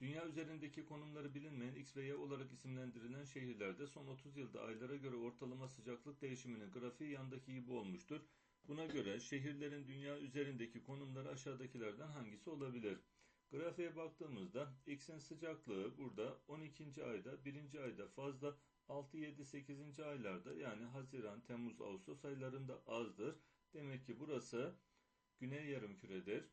Dünya üzerindeki konumları bilinmeyen X ve Y olarak isimlendirilen şehirlerde son 30 yılda aylara göre ortalama sıcaklık değişiminin grafiği yandaki gibi olmuştur. Buna göre şehirlerin dünya üzerindeki konumları aşağıdakilerden hangisi olabilir? Grafiğe baktığımızda X'in sıcaklığı burada 12. ayda 1. ayda fazla 6, 7, 8. aylarda yani Haziran, Temmuz, Ağustos aylarında azdır. Demek ki burası güney yarımküredir.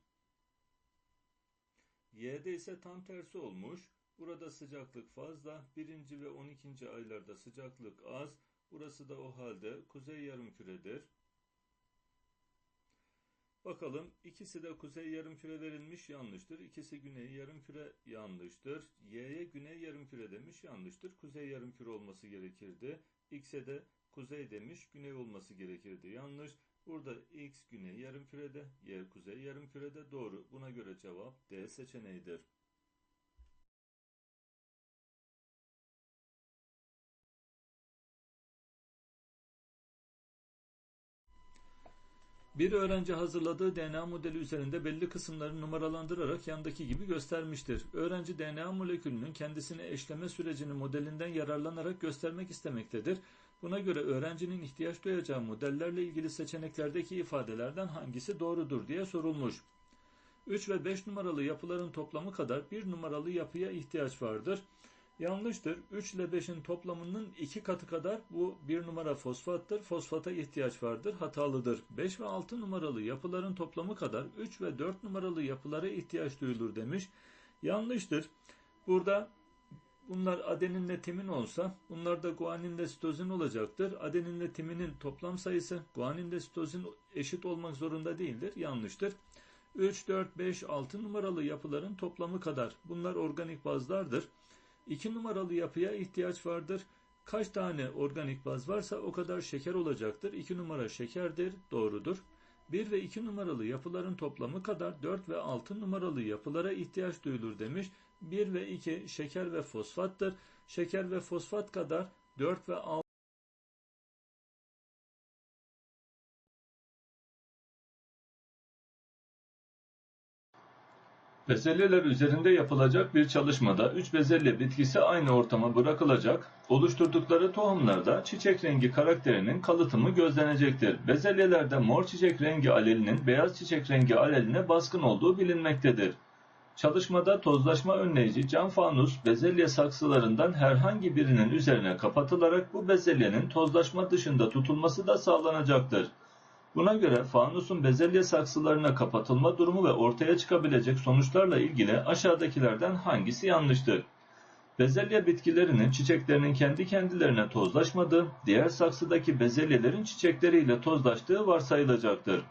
Y'de ise tam tersi olmuş. Burada sıcaklık fazla. 1. ve 12. aylarda sıcaklık az. Burası da o halde kuzey yarımküredir. Bakalım ikisi de kuzey yarımküre verilmiş yanlıştır. İkisi güney yarımküre yanlıştır. Y'ye güney yarımküre demiş yanlıştır. Kuzey yarımküre olması gerekirdi. X'e de kuzey demiş güney olması gerekirdi. Yanlış. Burada X güney yarımkürede, Y kuzey yarımkürede doğru. Buna göre cevap D seçeneğidir. Bir öğrenci hazırladığı DNA modeli üzerinde belli kısımları numaralandırarak yandaki gibi göstermiştir. Öğrenci DNA molekülünün kendisine eşleme sürecini modelinden yararlanarak göstermek istemektedir. Buna göre öğrencinin ihtiyaç duyacağı modellerle ilgili seçeneklerdeki ifadelerden hangisi doğrudur diye sorulmuş. 3 ve 5 numaralı yapıların toplamı kadar 1 numaralı yapıya ihtiyaç vardır. Yanlıştır. 3 ile 5'in toplamının 2 katı kadar bu 1 numara fosfattır. Fosfata ihtiyaç vardır. Hatalıdır. 5 ve 6 numaralı yapıların toplamı kadar 3 ve 4 numaralı yapılara ihtiyaç duyulur demiş. Yanlıştır. Burada bunlar adeninle timin olsa bunlar da guaninle sitozin olacaktır. Adeninle timinin toplam sayısı guaninle sitozin eşit olmak zorunda değildir. Yanlıştır. 3, 4, 5, 6 numaralı yapıların toplamı kadar bunlar organik bazlardır. 2 numaralı yapıya ihtiyaç vardır. Kaç tane organik baz varsa o kadar şeker olacaktır. 2 numara şekerdir, doğrudur. 1 ve 2 numaralı yapıların toplamı kadar 4 ve 6 numaralı yapılara ihtiyaç duyulur demiş. 1 ve 2 şeker ve fosfattır. Şeker ve fosfat kadar 4 ve 6 Bezelyeler üzerinde yapılacak bir çalışmada 3 bezelye bitkisi aynı ortama bırakılacak, oluşturdukları tohumlarda çiçek rengi karakterinin kalıtımı gözlenecektir. Bezelyelerde mor çiçek rengi alelinin beyaz çiçek rengi aleline baskın olduğu bilinmektedir. Çalışmada tozlaşma önleyici cam fanus bezelye saksılarından herhangi birinin üzerine kapatılarak bu bezelyenin tozlaşma dışında tutulması da sağlanacaktır. Buna göre fanusun bezelye saksılarına kapatılma durumu ve ortaya çıkabilecek sonuçlarla ilgili aşağıdakilerden hangisi yanlıştır? Bezelye bitkilerinin çiçeklerinin kendi kendilerine tozlaşmadığı, diğer saksıdaki bezelyelerin çiçekleriyle tozlaştığı varsayılacaktır.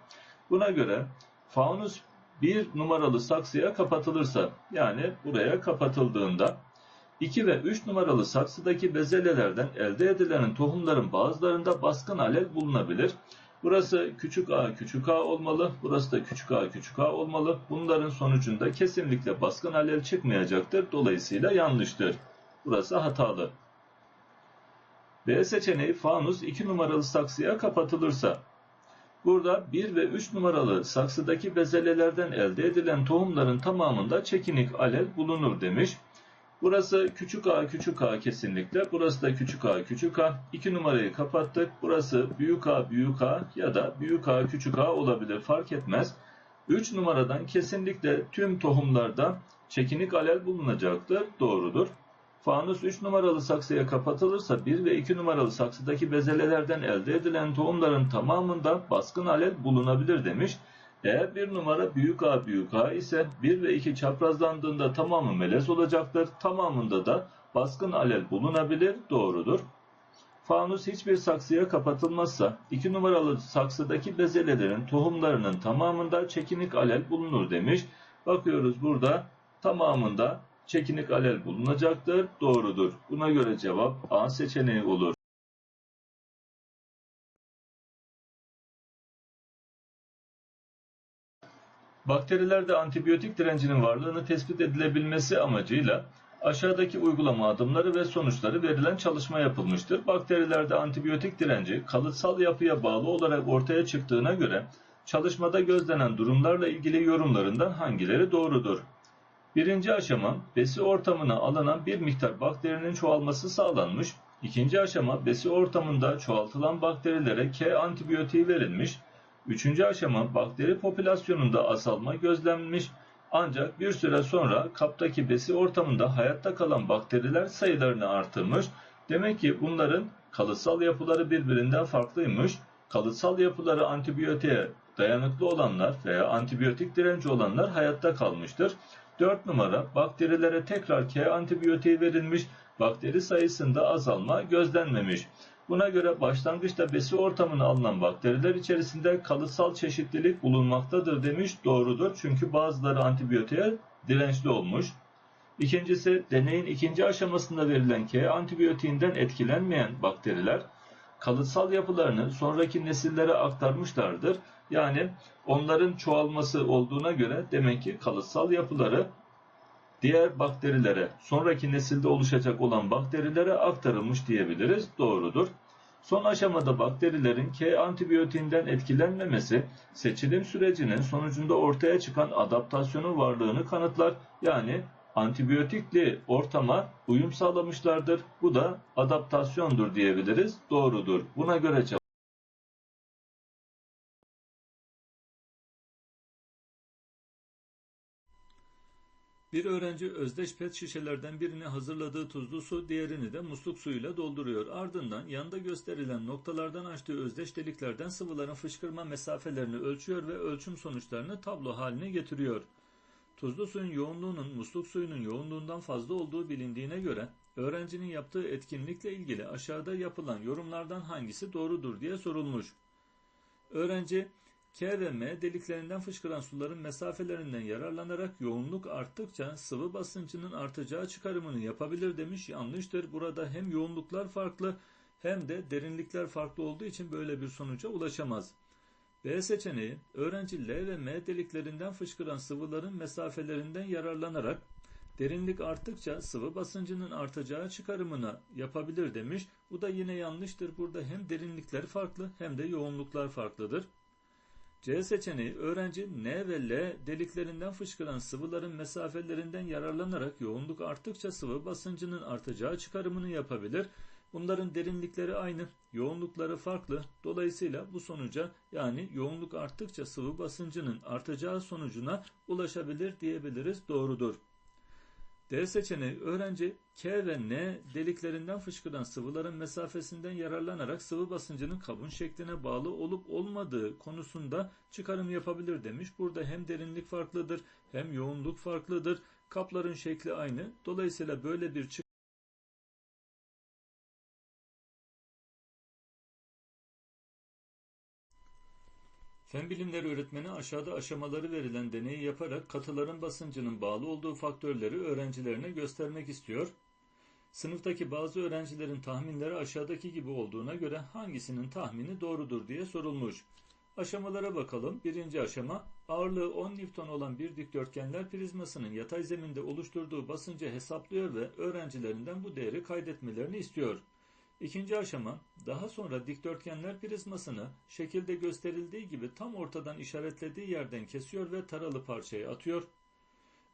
Buna göre faunus bir numaralı saksıya kapatılırsa, yani buraya kapatıldığında 2 ve 3 numaralı saksıdaki bezelyelerden elde edilen tohumların bazılarında baskın alel bulunabilir. Burası küçük a küçük a olmalı. Burası da küçük a küçük a olmalı. Bunların sonucunda kesinlikle baskın alel çıkmayacaktır. Dolayısıyla yanlıştır. Burası hatalı. B seçeneği fanus 2 numaralı saksıya kapatılırsa. Burada 1 ve 3 numaralı saksıdaki bezelyelerden elde edilen tohumların tamamında çekinik alel bulunur demiş. Burası küçük a küçük a kesinlikle. Burası da küçük a küçük a. 2 numarayı kapattık. Burası büyük a büyük a ya da büyük a küçük a olabilir fark etmez. 3 numaradan kesinlikle tüm tohumlarda çekinik alel bulunacaktır. Doğrudur. Fanus 3 numaralı saksıya kapatılırsa 1 ve 2 numaralı saksıdaki bezelyelerden elde edilen tohumların tamamında baskın alel bulunabilir demiş. Eğer bir numara büyük A büyük A ise 1 ve 2 çaprazlandığında tamamı melez olacaktır. Tamamında da baskın alel bulunabilir. Doğrudur. Fanus hiçbir saksıya kapatılmazsa 2 numaralı saksıdaki bezelyelerin tohumlarının tamamında çekinik alel bulunur demiş. Bakıyoruz burada tamamında çekinik alel bulunacaktır. Doğrudur. Buna göre cevap A seçeneği olur. Bakterilerde antibiyotik direncinin varlığını tespit edilebilmesi amacıyla aşağıdaki uygulama adımları ve sonuçları verilen çalışma yapılmıştır. Bakterilerde antibiyotik direnci kalıtsal yapıya bağlı olarak ortaya çıktığına göre çalışmada gözlenen durumlarla ilgili yorumlarından hangileri doğrudur? Birinci aşama besi ortamına alınan bir miktar bakterinin çoğalması sağlanmış. İkinci aşama besi ortamında çoğaltılan bakterilere K antibiyotiği verilmiş. Üçüncü aşama bakteri popülasyonunda azalma gözlenmiş. Ancak bir süre sonra kaptaki besi ortamında hayatta kalan bakteriler sayılarını artırmış. Demek ki bunların kalıtsal yapıları birbirinden farklıymış. Kalıtsal yapıları antibiyotiğe dayanıklı olanlar veya antibiyotik direnci olanlar hayatta kalmıştır. 4 numara bakterilere tekrar K antibiyotiği verilmiş, bakteri sayısında azalma gözlenmemiş. Buna göre başlangıçta besi ortamına alınan bakteriler içerisinde kalıtsal çeşitlilik bulunmaktadır demiş doğrudur. Çünkü bazıları antibiyotiğe dirençli olmuş. İkincisi deneyin ikinci aşamasında verilen K antibiyotiğinden etkilenmeyen bakteriler kalıtsal yapılarını sonraki nesillere aktarmışlardır. Yani onların çoğalması olduğuna göre demek ki kalıtsal yapıları diğer bakterilere, sonraki nesilde oluşacak olan bakterilere aktarılmış diyebiliriz. Doğrudur. Son aşamada bakterilerin K antibiyotiğinden etkilenmemesi seçilim sürecinin sonucunda ortaya çıkan adaptasyonun varlığını kanıtlar. Yani antibiyotikli ortama uyum sağlamışlardır. Bu da adaptasyondur diyebiliriz. Doğrudur. Buna göre Bir öğrenci özdeş pet şişelerden birini hazırladığı tuzlu su, diğerini de musluk suyuyla dolduruyor. Ardından yanında gösterilen noktalardan açtığı özdeş deliklerden sıvıların fışkırma mesafelerini ölçüyor ve ölçüm sonuçlarını tablo haline getiriyor. Tuzlu suyun yoğunluğunun musluk suyunun yoğunluğundan fazla olduğu bilindiğine göre öğrencinin yaptığı etkinlikle ilgili aşağıda yapılan yorumlardan hangisi doğrudur diye sorulmuş. Öğrenci K ve M deliklerinden fışkıran suların mesafelerinden yararlanarak yoğunluk arttıkça sıvı basıncının artacağı çıkarımını yapabilir demiş. Yanlıştır. Burada hem yoğunluklar farklı hem de derinlikler farklı olduğu için böyle bir sonuca ulaşamaz. B seçeneği öğrenci L ve M deliklerinden fışkıran sıvıların mesafelerinden yararlanarak derinlik arttıkça sıvı basıncının artacağı çıkarımını yapabilir demiş. Bu da yine yanlıştır. Burada hem derinlikler farklı hem de yoğunluklar farklıdır. C seçeneği öğrenci N ve L deliklerinden fışkıran sıvıların mesafelerinden yararlanarak yoğunluk arttıkça sıvı basıncının artacağı çıkarımını yapabilir. Bunların derinlikleri aynı, yoğunlukları farklı. Dolayısıyla bu sonuca yani yoğunluk arttıkça sıvı basıncının artacağı sonucuna ulaşabilir diyebiliriz. Doğrudur. D seçeneği öğrenci K ve N deliklerinden fışkıran sıvıların mesafesinden yararlanarak sıvı basıncının kabın şekline bağlı olup olmadığı konusunda çıkarım yapabilir demiş. Burada hem derinlik farklıdır hem yoğunluk farklıdır. Kapların şekli aynı. Dolayısıyla böyle bir çıkarım Fen bilimleri öğretmeni aşağıda aşamaları verilen deneyi yaparak katıların basıncının bağlı olduğu faktörleri öğrencilerine göstermek istiyor. Sınıftaki bazı öğrencilerin tahminleri aşağıdaki gibi olduğuna göre hangisinin tahmini doğrudur diye sorulmuş. Aşamalara bakalım. Birinci aşama ağırlığı 10 Newton olan bir dikdörtgenler prizmasının yatay zeminde oluşturduğu basıncı hesaplıyor ve öğrencilerinden bu değeri kaydetmelerini istiyor. İkinci aşama, daha sonra dikdörtgenler prizmasını şekilde gösterildiği gibi tam ortadan işaretlediği yerden kesiyor ve taralı parçayı atıyor.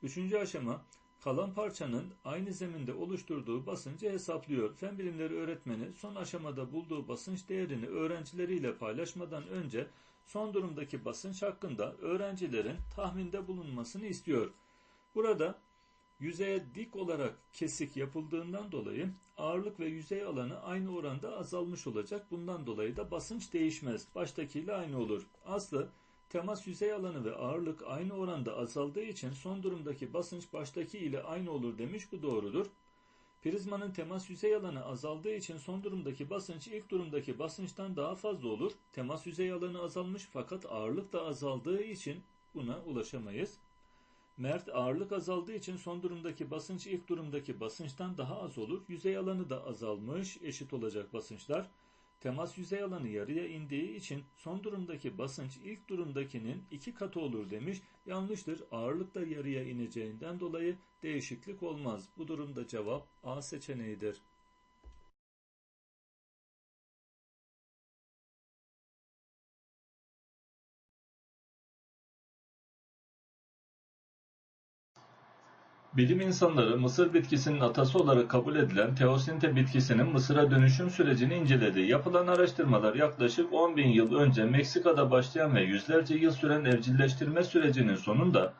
Üçüncü aşama, kalan parçanın aynı zeminde oluşturduğu basıncı hesaplıyor. Fen bilimleri öğretmeni son aşamada bulduğu basınç değerini öğrencileriyle paylaşmadan önce son durumdaki basınç hakkında öğrencilerin tahminde bulunmasını istiyor. Burada yüzeye dik olarak kesik yapıldığından dolayı ağırlık ve yüzey alanı aynı oranda azalmış olacak. Bundan dolayı da basınç değişmez. Baştakiyle aynı olur. Aslı temas yüzey alanı ve ağırlık aynı oranda azaldığı için son durumdaki basınç baştaki ile aynı olur demiş. Bu doğrudur. Prizmanın temas yüzey alanı azaldığı için son durumdaki basınç ilk durumdaki basınçtan daha fazla olur. Temas yüzey alanı azalmış fakat ağırlık da azaldığı için buna ulaşamayız. Mert ağırlık azaldığı için son durumdaki basınç ilk durumdaki basınçtan daha az olur. Yüzey alanı da azalmış, eşit olacak basınçlar. Temas yüzey alanı yarıya indiği için son durumdaki basınç ilk durumdakinin iki katı olur demiş. Yanlıştır. Ağırlık da yarıya ineceğinden dolayı değişiklik olmaz. Bu durumda cevap A seçeneğidir. Bilim insanları mısır bitkisinin atası olarak kabul edilen teosinte bitkisinin mısıra dönüşüm sürecini inceledi. Yapılan araştırmalar yaklaşık 10 bin yıl önce Meksika'da başlayan ve yüzlerce yıl süren evcilleştirme sürecinin sonunda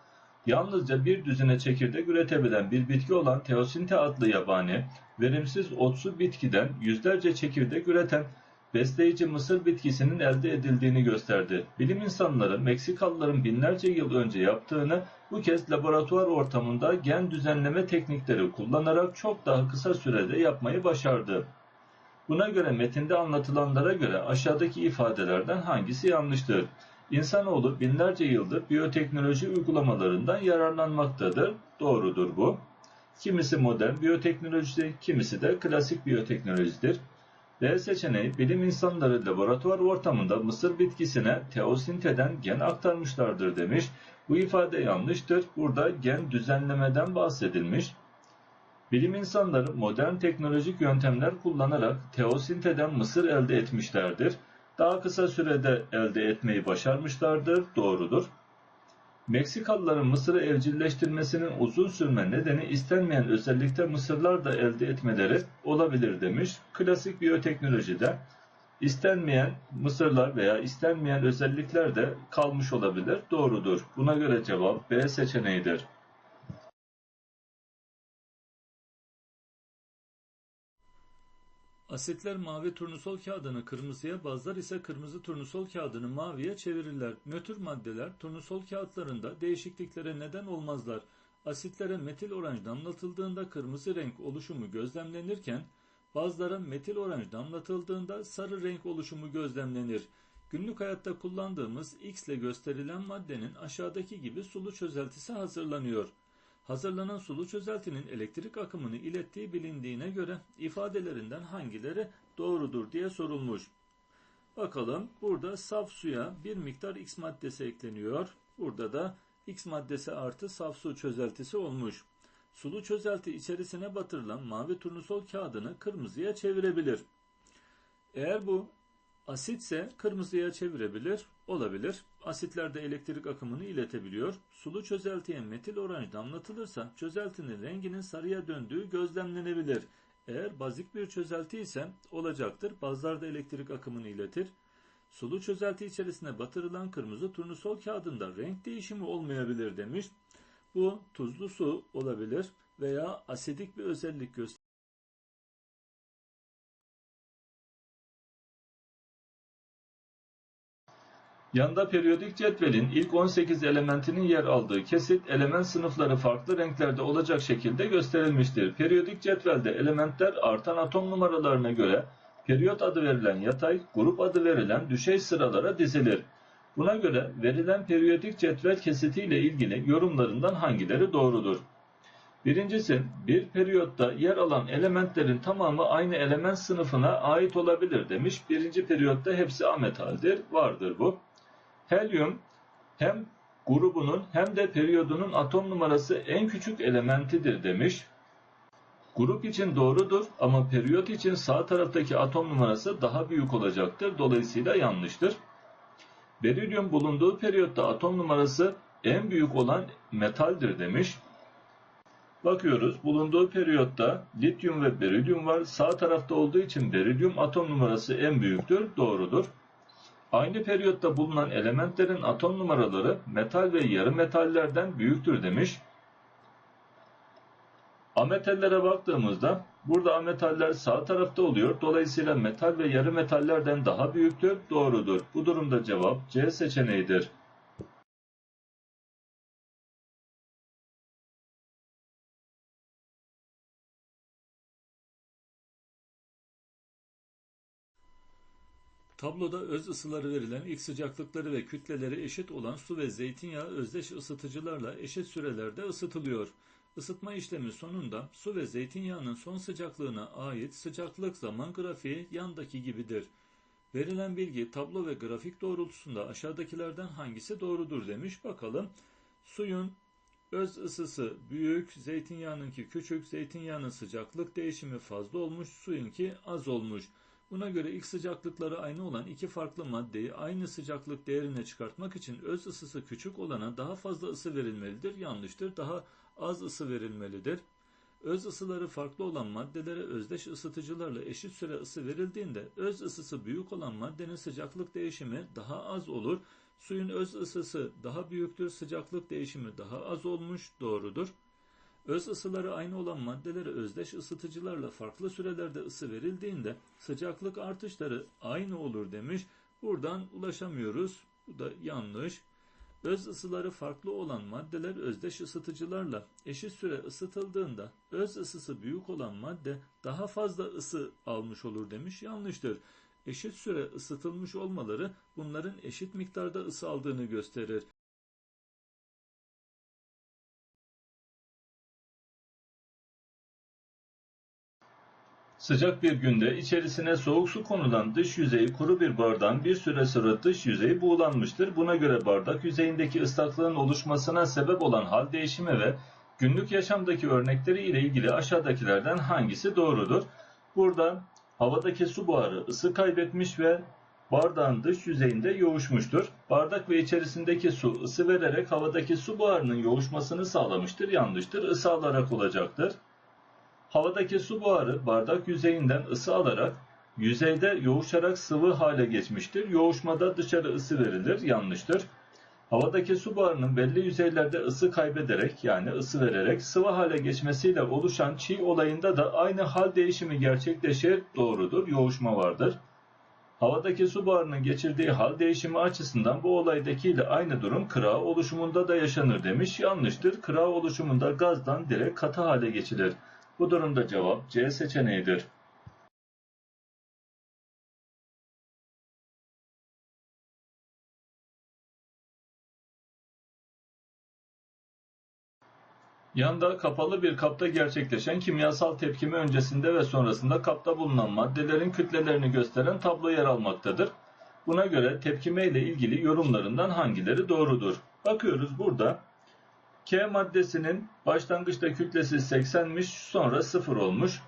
yalnızca bir düzine çekirdek üretebilen bir bitki olan teosinte adlı yabani, verimsiz otsu bitkiden yüzlerce çekirdek üreten besleyici mısır bitkisinin elde edildiğini gösterdi. Bilim insanları Meksikalıların binlerce yıl önce yaptığını bu kez laboratuvar ortamında gen düzenleme teknikleri kullanarak çok daha kısa sürede yapmayı başardı. Buna göre metinde anlatılanlara göre aşağıdaki ifadelerden hangisi yanlıştır? İnsanoğlu binlerce yıldır biyoteknoloji uygulamalarından yararlanmaktadır. Doğrudur bu. Kimisi modern biyoteknoloji, kimisi de klasik biyoteknolojidir. B seçeneği bilim insanları laboratuvar ortamında mısır bitkisine teosinteden gen aktarmışlardır demiş. Bu ifade yanlıştır. Burada gen düzenlemeden bahsedilmiş. Bilim insanları modern teknolojik yöntemler kullanarak teosinteden mısır elde etmişlerdir. Daha kısa sürede elde etmeyi başarmışlardır. Doğrudur. Meksikalıların Mısır'ı evcilleştirmesinin uzun sürme nedeni istenmeyen özellikle mısırlar da elde etmeleri olabilir demiş. Klasik biyoteknolojide istenmeyen mısırlar veya istenmeyen özellikler de kalmış olabilir. Doğrudur. Buna göre cevap B seçeneğidir. Asitler mavi turnusol kağıdını kırmızıya, bazılar ise kırmızı turnusol kağıdını maviye çevirirler. Nötr maddeler turnusol kağıtlarında değişikliklere neden olmazlar. Asitlere metil oranj damlatıldığında kırmızı renk oluşumu gözlemlenirken, bazılara metil oranj damlatıldığında sarı renk oluşumu gözlemlenir. Günlük hayatta kullandığımız X ile gösterilen maddenin aşağıdaki gibi sulu çözeltisi hazırlanıyor. Hazırlanan sulu çözeltinin elektrik akımını ilettiği bilindiğine göre ifadelerinden hangileri doğrudur diye sorulmuş. Bakalım burada saf suya bir miktar X maddesi ekleniyor. Burada da X maddesi artı saf su çözeltisi olmuş. Sulu çözelti içerisine batırılan mavi turnusol kağıdını kırmızıya çevirebilir. Eğer bu asitse kırmızıya çevirebilir, olabilir. Asitlerde elektrik akımını iletebiliyor. Sulu çözeltiye metil oranj damlatılırsa çözeltinin renginin sarıya döndüğü gözlemlenebilir. Eğer bazik bir çözelti ise olacaktır. Bazılarda elektrik akımını iletir. Sulu çözelti içerisine batırılan kırmızı turnusol kağıdında renk değişimi olmayabilir demiş. Bu tuzlu su olabilir veya asidik bir özellik gösterir. Yanda periyodik cetvelin ilk 18 elementinin yer aldığı kesit element sınıfları farklı renklerde olacak şekilde gösterilmiştir. Periyodik cetvelde elementler artan atom numaralarına göre periyot adı verilen yatay, grup adı verilen düşey sıralara dizilir. Buna göre verilen periyodik cetvel kesiti ile ilgili yorumlarından hangileri doğrudur? Birincisi, bir periyotta yer alan elementlerin tamamı aynı element sınıfına ait olabilir demiş. Birinci periyotta hepsi ametaldir, vardır bu. Helyum hem grubunun hem de periyodunun atom numarası en küçük elementidir demiş. Grup için doğrudur ama periyot için sağ taraftaki atom numarası daha büyük olacaktır. Dolayısıyla yanlıştır. Berilyum bulunduğu periyotta atom numarası en büyük olan metaldir demiş. Bakıyoruz bulunduğu periyotta lityum ve berilyum var. Sağ tarafta olduğu için berilyum atom numarası en büyüktür. Doğrudur. Aynı periyotta bulunan elementlerin atom numaraları metal ve yarı metallerden büyüktür demiş. Ametallere baktığımızda burada ametaller sağ tarafta oluyor. Dolayısıyla metal ve yarı metallerden daha büyüktür. Doğrudur. Bu durumda cevap C seçeneğidir. Tabloda öz ısıları verilen ilk sıcaklıkları ve kütleleri eşit olan su ve zeytinyağı özdeş ısıtıcılarla eşit sürelerde ısıtılıyor. Isıtma işlemi sonunda su ve zeytinyağının son sıcaklığına ait sıcaklık zaman grafiği yandaki gibidir. Verilen bilgi tablo ve grafik doğrultusunda aşağıdakilerden hangisi doğrudur demiş. Bakalım suyun öz ısısı büyük, zeytinyağınınki küçük, zeytinyağının sıcaklık değişimi fazla olmuş, suyunki az olmuş. Buna göre ilk sıcaklıkları aynı olan iki farklı maddeyi aynı sıcaklık değerine çıkartmak için öz ısısı küçük olana daha fazla ısı verilmelidir. Yanlıştır. Daha az ısı verilmelidir. Öz ısıları farklı olan maddelere özdeş ısıtıcılarla eşit süre ısı verildiğinde öz ısısı büyük olan maddenin sıcaklık değişimi daha az olur. Suyun öz ısısı daha büyüktür, sıcaklık değişimi daha az olmuş, doğrudur. Öz ısıları aynı olan maddelere özdeş ısıtıcılarla farklı sürelerde ısı verildiğinde sıcaklık artışları aynı olur demiş. Buradan ulaşamıyoruz. Bu da yanlış. Öz ısıları farklı olan maddeler özdeş ısıtıcılarla eşit süre ısıtıldığında öz ısısı büyük olan madde daha fazla ısı almış olur demiş. Yanlıştır. Eşit süre ısıtılmış olmaları bunların eşit miktarda ısı aldığını gösterir. Sıcak bir günde içerisine soğuk su konulan dış yüzeyi kuru bir bardağın bir süre sonra dış yüzeyi buğulanmıştır. Buna göre bardak yüzeyindeki ıslaklığın oluşmasına sebep olan hal değişimi ve günlük yaşamdaki örnekleri ile ilgili aşağıdakilerden hangisi doğrudur? Burada havadaki su buharı ısı kaybetmiş ve bardağın dış yüzeyinde yoğuşmuştur. Bardak ve içerisindeki su ısı vererek havadaki su buharının yoğuşmasını sağlamıştır. Yanlıştır. Isı alarak olacaktır. Havadaki su buharı bardak yüzeyinden ısı alarak yüzeyde yoğuşarak sıvı hale geçmiştir. Yoğuşmada dışarı ısı verilir. Yanlıştır. Havadaki su buharının belli yüzeylerde ısı kaybederek yani ısı vererek sıvı hale geçmesiyle oluşan çiğ olayında da aynı hal değişimi gerçekleşir. Doğrudur. Yoğuşma vardır. Havadaki su buharının geçirdiği hal değişimi açısından bu olaydakiyle aynı durum kıra oluşumunda da yaşanır demiş. Yanlıştır. Kıra oluşumunda gazdan direkt katı hale geçilir. Bu durumda cevap C seçeneğidir. Yanda kapalı bir kapta gerçekleşen kimyasal tepkime öncesinde ve sonrasında kapta bulunan maddelerin kütlelerini gösteren tablo yer almaktadır. Buna göre tepkime ile ilgili yorumlarından hangileri doğrudur? Bakıyoruz burada K maddesinin başlangıçta kütlesi 80'miş sonra 0 olmuş.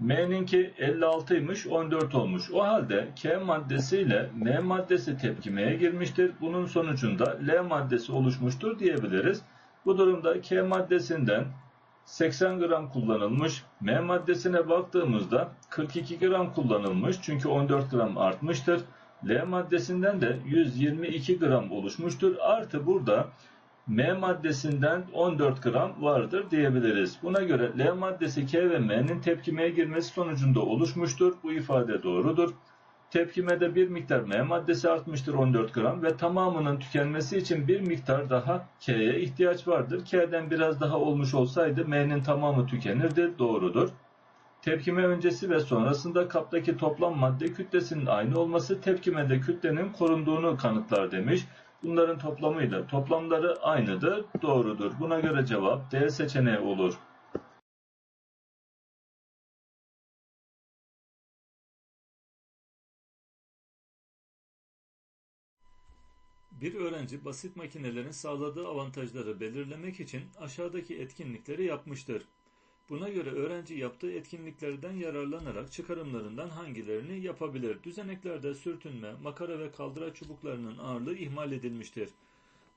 M'ninki 56'ymış 14 olmuş. O halde K maddesi ile M maddesi tepkimeye girmiştir. Bunun sonucunda L maddesi oluşmuştur diyebiliriz. Bu durumda K maddesinden 80 gram kullanılmış. M maddesine baktığımızda 42 gram kullanılmış. Çünkü 14 gram artmıştır. L maddesinden de 122 gram oluşmuştur. Artı burada M maddesinden 14 gram vardır diyebiliriz. Buna göre L maddesi K ve M'nin tepkimeye girmesi sonucunda oluşmuştur. Bu ifade doğrudur. Tepkimede bir miktar M maddesi artmıştır 14 gram ve tamamının tükenmesi için bir miktar daha K'ye ihtiyaç vardır. K'den biraz daha olmuş olsaydı M'nin tamamı tükenirdi. Doğrudur. Tepkime öncesi ve sonrasında kaptaki toplam madde kütlesinin aynı olması tepkimede kütlenin korunduğunu kanıtlar demiş. Bunların toplamıyla toplamları aynıdır, doğrudur. Buna göre cevap D seçeneği olur. Bir öğrenci basit makinelerin sağladığı avantajları belirlemek için aşağıdaki etkinlikleri yapmıştır. Buna göre öğrenci yaptığı etkinliklerden yararlanarak çıkarımlarından hangilerini yapabilir? Düzeneklerde sürtünme, makara ve kaldıraç çubuklarının ağırlığı ihmal edilmiştir.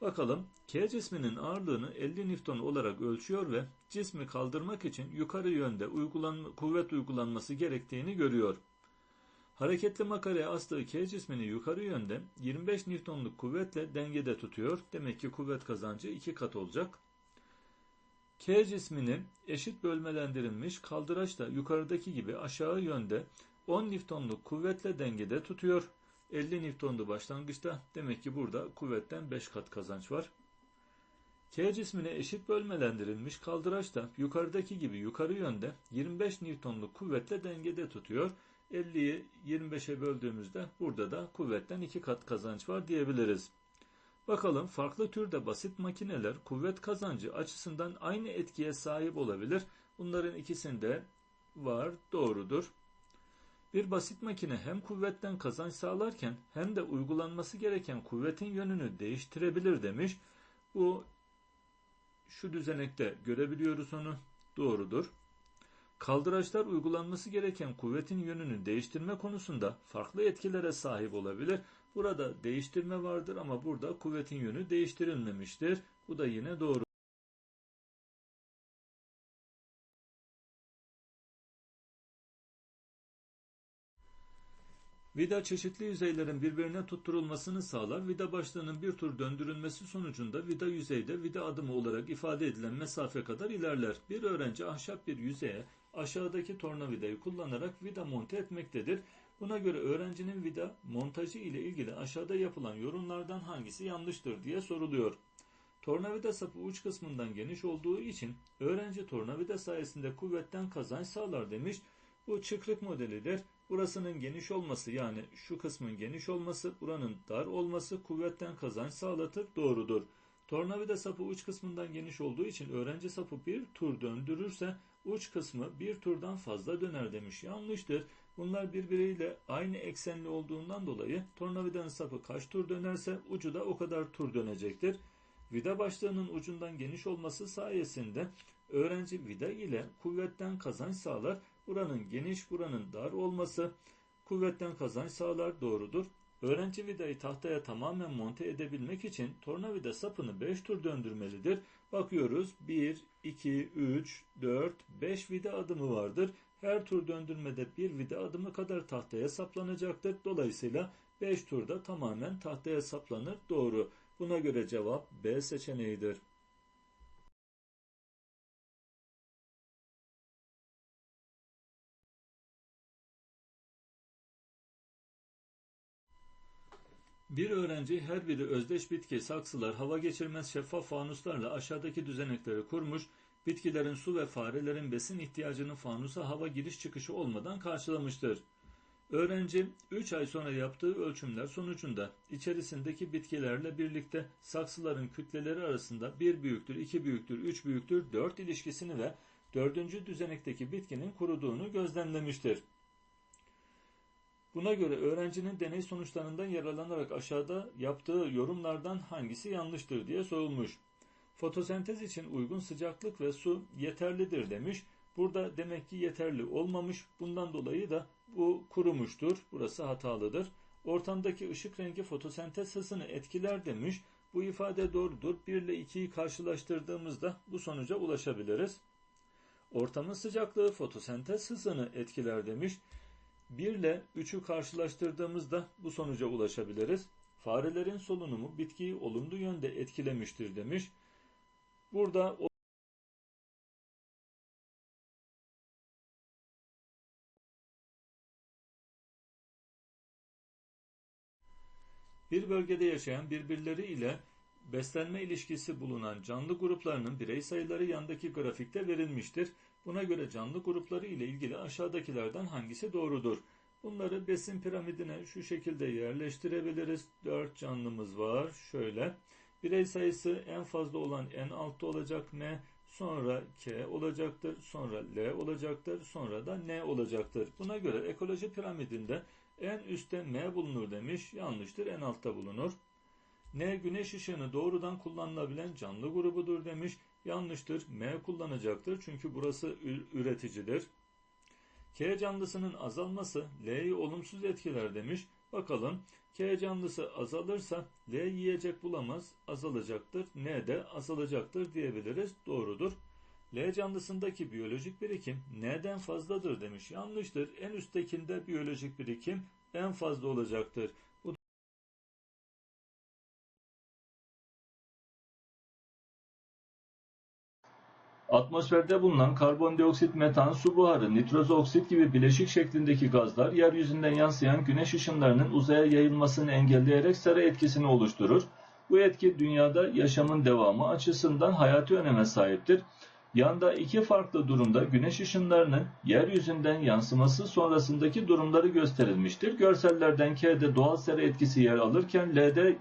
Bakalım K cisminin ağırlığını 50 Newton olarak ölçüyor ve cismi kaldırmak için yukarı yönde uygulan, kuvvet uygulanması gerektiğini görüyor. Hareketli makaraya astığı K cismini yukarı yönde 25 Newton'luk kuvvetle dengede tutuyor. Demek ki kuvvet kazancı iki kat olacak. K cismini eşit bölmelendirilmiş kaldıraçla yukarıdaki gibi aşağı yönde 10 Newton'luk kuvvetle dengede tutuyor. 50 Newton'du başlangıçta. Demek ki burada kuvvetten 5 kat kazanç var. K cismine eşit bölmelendirilmiş kaldıraç da yukarıdaki gibi yukarı yönde 25 Newton'luk kuvvetle dengede tutuyor. 50'yi 25'e böldüğümüzde burada da kuvvetten 2 kat kazanç var diyebiliriz. Bakalım farklı türde basit makineler kuvvet kazancı açısından aynı etkiye sahip olabilir. Bunların ikisinde var, doğrudur. Bir basit makine hem kuvvetten kazanç sağlarken hem de uygulanması gereken kuvvetin yönünü değiştirebilir demiş. Bu şu düzenekte görebiliyoruz onu. Doğrudur. Kaldıraçlar uygulanması gereken kuvvetin yönünü değiştirme konusunda farklı etkilere sahip olabilir. Burada değiştirme vardır ama burada kuvvetin yönü değiştirilmemiştir. Bu da yine doğru. Vida çeşitli yüzeylerin birbirine tutturulmasını sağlar. Vida başlığının bir tur döndürülmesi sonucunda vida yüzeyde vida adımı olarak ifade edilen mesafe kadar ilerler. Bir öğrenci ahşap bir yüzeye aşağıdaki tornavidayı kullanarak vida monte etmektedir. Buna göre öğrencinin vida montajı ile ilgili aşağıda yapılan yorumlardan hangisi yanlıştır diye soruluyor. Tornavida sapı uç kısmından geniş olduğu için öğrenci tornavida sayesinde kuvvetten kazanç sağlar demiş. Bu çıkrık modelidir. Burasının geniş olması yani şu kısmın geniş olması, buranın dar olması kuvvetten kazanç sağlatır. Doğrudur. Tornavida sapı uç kısmından geniş olduğu için öğrenci sapı bir tur döndürürse uç kısmı bir turdan fazla döner demiş. Yanlıştır. Bunlar birbiriyle aynı eksenli olduğundan dolayı tornavidanın sapı kaç tur dönerse ucu da o kadar tur dönecektir. Vida başlığının ucundan geniş olması sayesinde öğrenci vida ile kuvvetten kazanç sağlar. Buranın geniş, buranın dar olması kuvvetten kazanç sağlar doğrudur. Öğrenci vidayı tahtaya tamamen monte edebilmek için tornavida sapını 5 tur döndürmelidir. Bakıyoruz 1, 2, 3, 4, 5 vida adımı vardır. Her tur döndürmede bir vida adımı kadar tahtaya saplanacaktır. Dolayısıyla 5 turda tamamen tahtaya saplanır. Doğru. Buna göre cevap B seçeneğidir. Bir öğrenci her biri özdeş bitki, saksılar, hava geçirmez şeffaf fanuslarla aşağıdaki düzenekleri kurmuş, bitkilerin su ve farelerin besin ihtiyacını fanusa hava giriş çıkışı olmadan karşılamıştır. Öğrenci 3 ay sonra yaptığı ölçümler sonucunda içerisindeki bitkilerle birlikte saksıların kütleleri arasında 1 büyüktür, 2 büyüktür, 3 büyüktür, 4 ilişkisini ve 4. düzenekteki bitkinin kuruduğunu gözlemlemiştir. Buna göre öğrencinin deney sonuçlarından yararlanarak aşağıda yaptığı yorumlardan hangisi yanlıştır diye sorulmuş. Fotosentez için uygun sıcaklık ve su yeterlidir demiş. Burada demek ki yeterli olmamış. Bundan dolayı da bu kurumuştur. Burası hatalıdır. Ortamdaki ışık rengi fotosentez hızını etkiler demiş. Bu ifade doğrudur. 1 ile 2'yi karşılaştırdığımızda bu sonuca ulaşabiliriz. Ortamın sıcaklığı fotosentez hızını etkiler demiş. 1 ile 3'ü karşılaştırdığımızda bu sonuca ulaşabiliriz. Farelerin solunumu bitkiyi olumlu yönde etkilemiştir demiş. Burada bir bölgede yaşayan birbirleri ile beslenme ilişkisi bulunan canlı gruplarının birey sayıları yandaki grafikte verilmiştir. Buna göre canlı grupları ile ilgili aşağıdakilerden hangisi doğrudur? Bunları besin piramidine şu şekilde yerleştirebiliriz. 4 canlımız var. Şöyle. Birey sayısı en fazla olan en altta olacak M, sonra K olacaktır, sonra L olacaktır, sonra da N olacaktır. Buna göre ekoloji piramidinde en üstte M bulunur demiş. Yanlıştır. En altta bulunur. N güneş ışığını doğrudan kullanılabilen canlı grubudur demiş. Yanlıştır. M kullanacaktır. Çünkü burası üreticidir. K canlısının azalması L'yi olumsuz etkiler demiş. Bakalım K canlısı azalırsa L yiyecek bulamaz azalacaktır. N de azalacaktır diyebiliriz. Doğrudur. L canlısındaki biyolojik birikim N'den fazladır demiş. Yanlıştır. En üsttekinde biyolojik birikim en fazla olacaktır. Atmosferde bulunan karbondioksit, metan, su buharı, nitroz oksit gibi bileşik şeklindeki gazlar yeryüzünden yansıyan güneş ışınlarının uzaya yayılmasını engelleyerek sarı etkisini oluşturur. Bu etki dünyada yaşamın devamı açısından hayati öneme sahiptir. Yanda iki farklı durumda güneş ışınlarının yeryüzünden yansıması sonrasındaki durumları gösterilmiştir. Görsellerden K'de doğal sera etkisi yer alırken L'de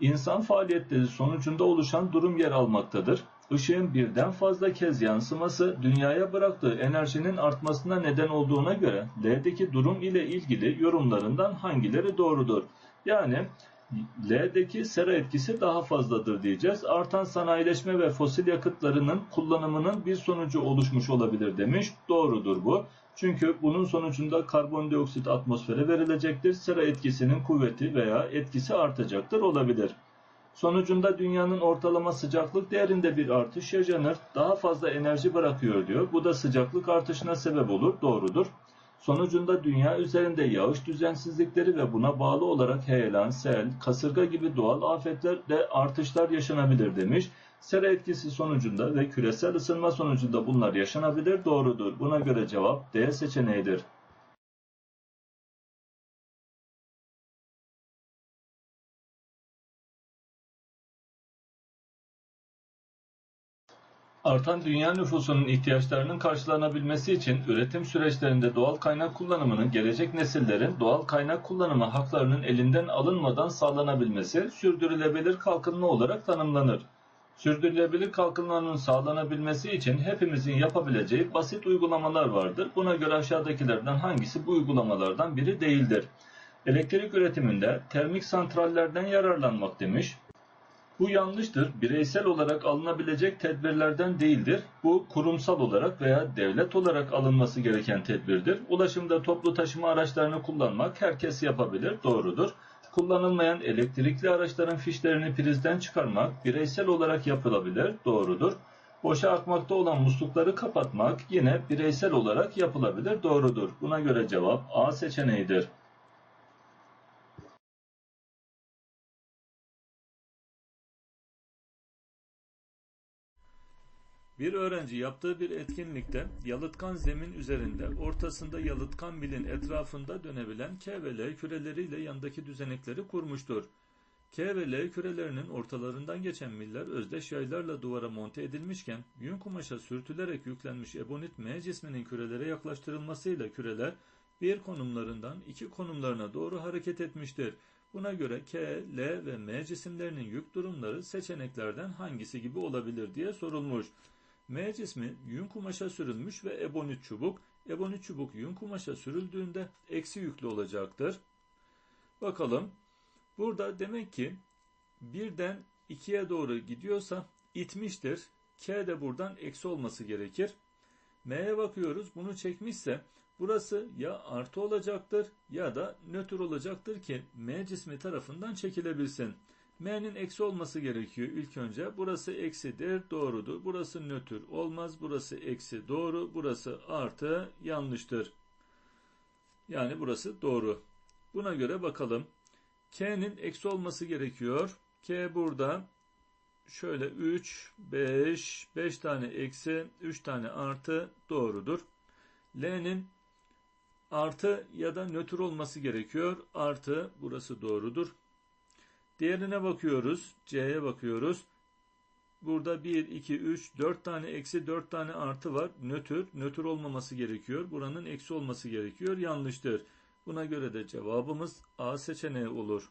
insan faaliyetleri sonucunda oluşan durum yer almaktadır. Işığın birden fazla kez yansıması dünyaya bıraktığı enerjinin artmasına neden olduğuna göre L'deki durum ile ilgili yorumlarından hangileri doğrudur? Yani L'deki sera etkisi daha fazladır diyeceğiz. Artan sanayileşme ve fosil yakıtlarının kullanımının bir sonucu oluşmuş olabilir demiş. Doğrudur bu. Çünkü bunun sonucunda karbondioksit atmosfere verilecektir. Sera etkisinin kuvveti veya etkisi artacaktır olabilir. Sonucunda dünyanın ortalama sıcaklık değerinde bir artış yaşanır. Daha fazla enerji bırakıyor diyor. Bu da sıcaklık artışına sebep olur. Doğrudur. Sonucunda dünya üzerinde yağış düzensizlikleri ve buna bağlı olarak heyelan, sel, kasırga gibi doğal afetlerde artışlar yaşanabilir demiş. Sera etkisi sonucunda ve küresel ısınma sonucunda bunlar yaşanabilir doğrudur. Buna göre cevap D seçeneğidir. Artan dünya nüfusunun ihtiyaçlarının karşılanabilmesi için üretim süreçlerinde doğal kaynak kullanımının gelecek nesillerin doğal kaynak kullanımı haklarının elinden alınmadan sağlanabilmesi sürdürülebilir kalkınma olarak tanımlanır. Sürdürülebilir kalkınmanın sağlanabilmesi için hepimizin yapabileceği basit uygulamalar vardır. Buna göre aşağıdakilerden hangisi bu uygulamalardan biri değildir? Elektrik üretiminde termik santrallerden yararlanmak demiş. Bu yanlıştır. Bireysel olarak alınabilecek tedbirlerden değildir. Bu kurumsal olarak veya devlet olarak alınması gereken tedbirdir. Ulaşımda toplu taşıma araçlarını kullanmak herkes yapabilir. Doğrudur. Kullanılmayan elektrikli araçların fişlerini prizden çıkarmak bireysel olarak yapılabilir. Doğrudur. Boşa akmakta olan muslukları kapatmak yine bireysel olarak yapılabilir. Doğrudur. Buna göre cevap A seçeneğidir. Bir öğrenci yaptığı bir etkinlikte yalıtkan zemin üzerinde ortasında yalıtkan milin etrafında dönebilen K ve L küreleriyle yandaki düzenekleri kurmuştur. K ve L kürelerinin ortalarından geçen miller özdeş yaylarla duvara monte edilmişken yün kumaşa sürtülerek yüklenmiş ebonit M cisminin kürelere yaklaştırılmasıyla küreler bir konumlarından iki konumlarına doğru hareket etmiştir. Buna göre K, L ve M cisimlerinin yük durumları seçeneklerden hangisi gibi olabilir diye sorulmuş. M cismi yün kumaşa sürülmüş ve ebonit çubuk. Ebonit çubuk yün kumaşa sürüldüğünde eksi yüklü olacaktır. Bakalım. Burada demek ki birden ikiye doğru gidiyorsa itmiştir. K de buradan eksi olması gerekir. M'ye bakıyoruz. Bunu çekmişse burası ya artı olacaktır ya da nötr olacaktır ki M cismi tarafından çekilebilsin. M'nin eksi olması gerekiyor ilk önce. Burası eksidir, doğrudur. Burası nötr olmaz. Burası eksi, doğru. Burası artı, yanlıştır. Yani burası doğru. Buna göre bakalım. K'nin eksi olması gerekiyor. K burada. Şöyle 3, 5, 5 tane eksi, 3 tane artı doğrudur. L'nin artı ya da nötr olması gerekiyor. Artı burası doğrudur. Diğerine bakıyoruz. C'ye bakıyoruz. Burada 1, 2, 3, 4 tane eksi 4 tane artı var. Nötr. Nötr olmaması gerekiyor. Buranın eksi olması gerekiyor. Yanlıştır. Buna göre de cevabımız A seçeneği olur.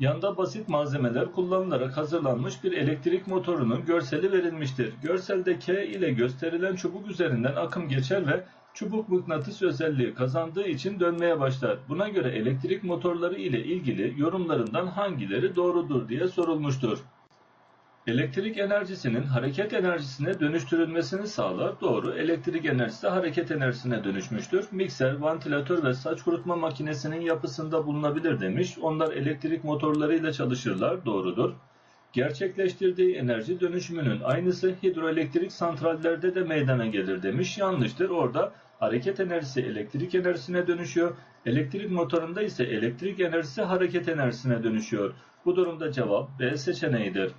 Yanda basit malzemeler kullanılarak hazırlanmış bir elektrik motorunun görseli verilmiştir. Görselde K ile gösterilen çubuk üzerinden akım geçer ve çubuk mıknatıs özelliği kazandığı için dönmeye başlar. Buna göre elektrik motorları ile ilgili yorumlarından hangileri doğrudur diye sorulmuştur. Elektrik enerjisinin hareket enerjisine dönüştürülmesini sağlar. Doğru. Elektrik enerjisi hareket enerjisine dönüşmüştür. Mikser, vantilatör ve saç kurutma makinesinin yapısında bulunabilir demiş. Onlar elektrik motorlarıyla çalışırlar. Doğrudur. Gerçekleştirdiği enerji dönüşümünün aynısı hidroelektrik santrallerde de meydana gelir demiş. Yanlıştır. Orada hareket enerjisi elektrik enerjisine dönüşüyor. Elektrik motorunda ise elektrik enerjisi hareket enerjisine dönüşüyor. Bu durumda cevap B seçeneğidir.